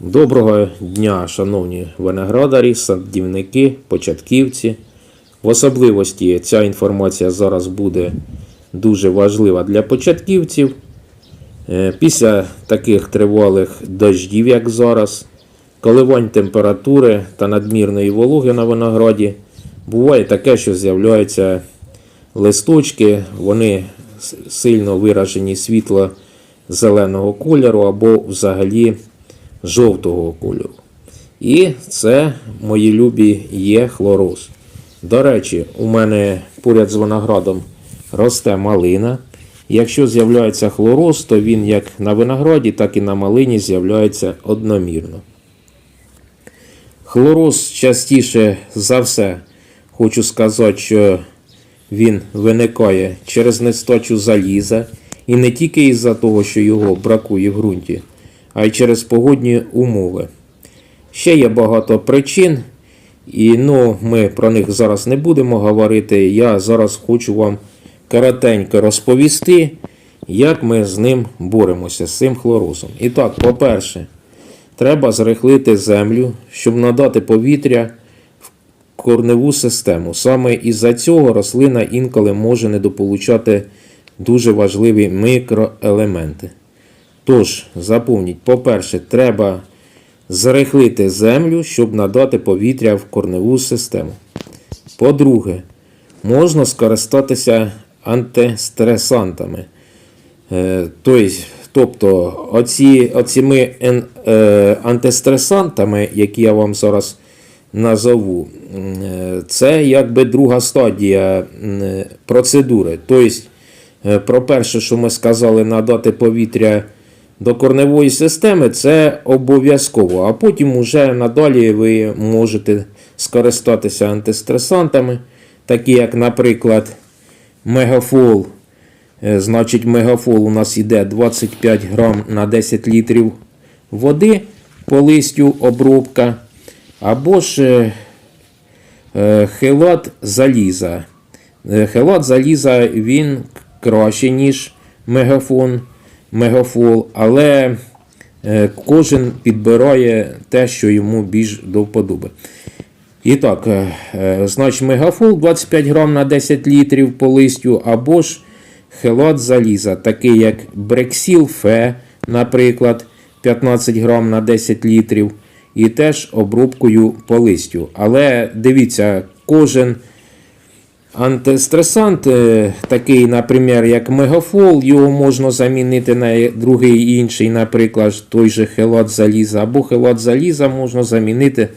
Доброго дня, шановні виноградарі, садівники, початківці. В особливості ця інформація зараз буде дуже важлива для початківців. Е, Після таких тривалих дощів, як зараз, коливань температури та надмірної вологи на винограді, буває таке, що з'являються листочки, вони сильно виражені світло зеленого кольору або взагалі жовтого кольору. І це, мої любі, є хлороз. До речі, у мене поряд з виноградом росте малина. Якщо з'являється хлороз, то він як на винограді, так і на малині з'являється одномірно. Хлороз частіше за все, хочу сказати, що він виникає через нестачу заліза, і не тільки із-за того, що його бракує в ґрунті, а й через погодні умови. Ще є багато причин, і ну, ми про них зараз не будемо говорити. Я зараз хочу вам коротенько розповісти, як ми з ним боремося, з цим хлорозом. І так, по-перше, треба зрихлити землю, щоб надати повітря в корневу систему. Саме із-за цього рослина інколи може недополучати дуже важливі мікроелементи. Тож, запомніть, по-перше, треба зрихлити землю, щоб надати повітря в корневу систему. По-друге, можна скористатися антистресантами. Е, тобто, оці, оціми е, антистресантами, які я вам зараз назову, е, це якби друга стадія процедури. Тобто, про перше, що ми сказали, надати повітря до корневої системи, це обов'язково. А потім уже надалі ви можете скористатися антистресантами, такі як, наприклад, мегафол. Е, Значить, мегафол у нас йде 25 грам на 10 літрів води по листю обробка. Або ж е, е, хелат заліза. Хелат заліза він краще, ніж мегафон, мегафол, але е, кожен підбирає те, що йому більш до вподоби. І так, е, е, значить, мегафол 25 грам на 10 літрів по листю, або ж хелат заліза, такий як Брексіл Фе, наприклад, 15 грам на 10 літрів, і теж обробкою по листю. Але дивіться, кожен антистресант, е, такий, наприклад, як мегафол, його можна замінити на другий інший, наприклад, той же хелат заліза, або хелат заліза можна замінити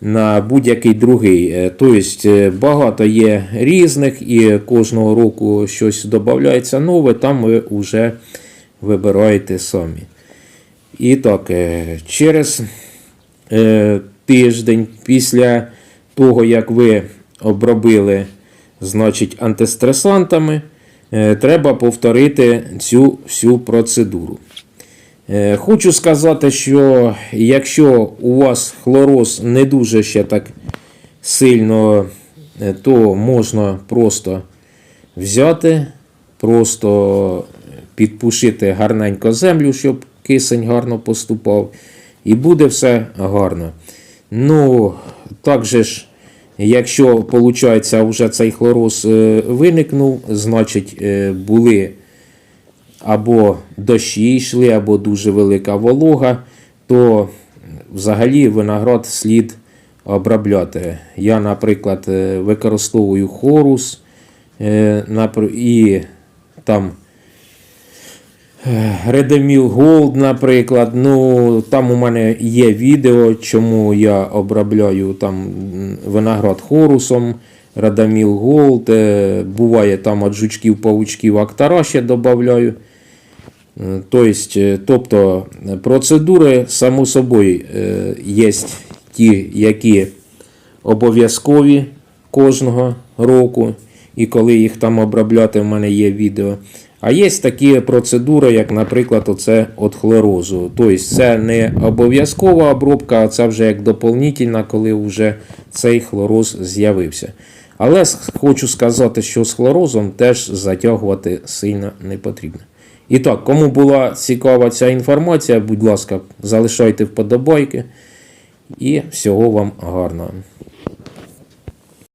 на будь-який другий. Е, Тобто е, багато є різних і кожного року щось додається нове, там ви вже вибираєте самі. І так, е, через е, тиждень після того, як ви обробили значить, антистресантами, е, треба повторити цю всю процедуру. Е, Хочу сказати, що якщо у вас хлороз не дуже ще так сильно, е, то можна просто взяти, просто підпушити гарненько землю, щоб кисень гарно поступав, і буде все гарно. Ну, так же ж, якщо виходить, вже цей хлороз е, виникнув, значить е, були або дощі йшли, або дуже велика волога, то взагалі виноград слід обробляти. Я, наприклад, е, використовую хорус і там Редеміл Голд, наприклад. Ну, там у мене є відео, чому я обробляю там виноград хорусом. Радаміл Голд. е, Буває там от жучків, павучків, актара ще додаю. Е, Тобто, е, тобто е, процедури, само собою, е, є ті, які обов'язкові кожного року, і коли їх там обробляти, в мене є відео. А є такі процедури, як, наприклад, оце от хлорозу. Тобто це не обов'язкова обробка, а це вже як доповнительна, коли вже цей хлороз з'явився. Але хочу сказати, що з хлорозом теж затягувати сильно не потрібно. І так, кому була цікава ця інформація, будь ласка, залишайте вподобайки. І всього вам гарного.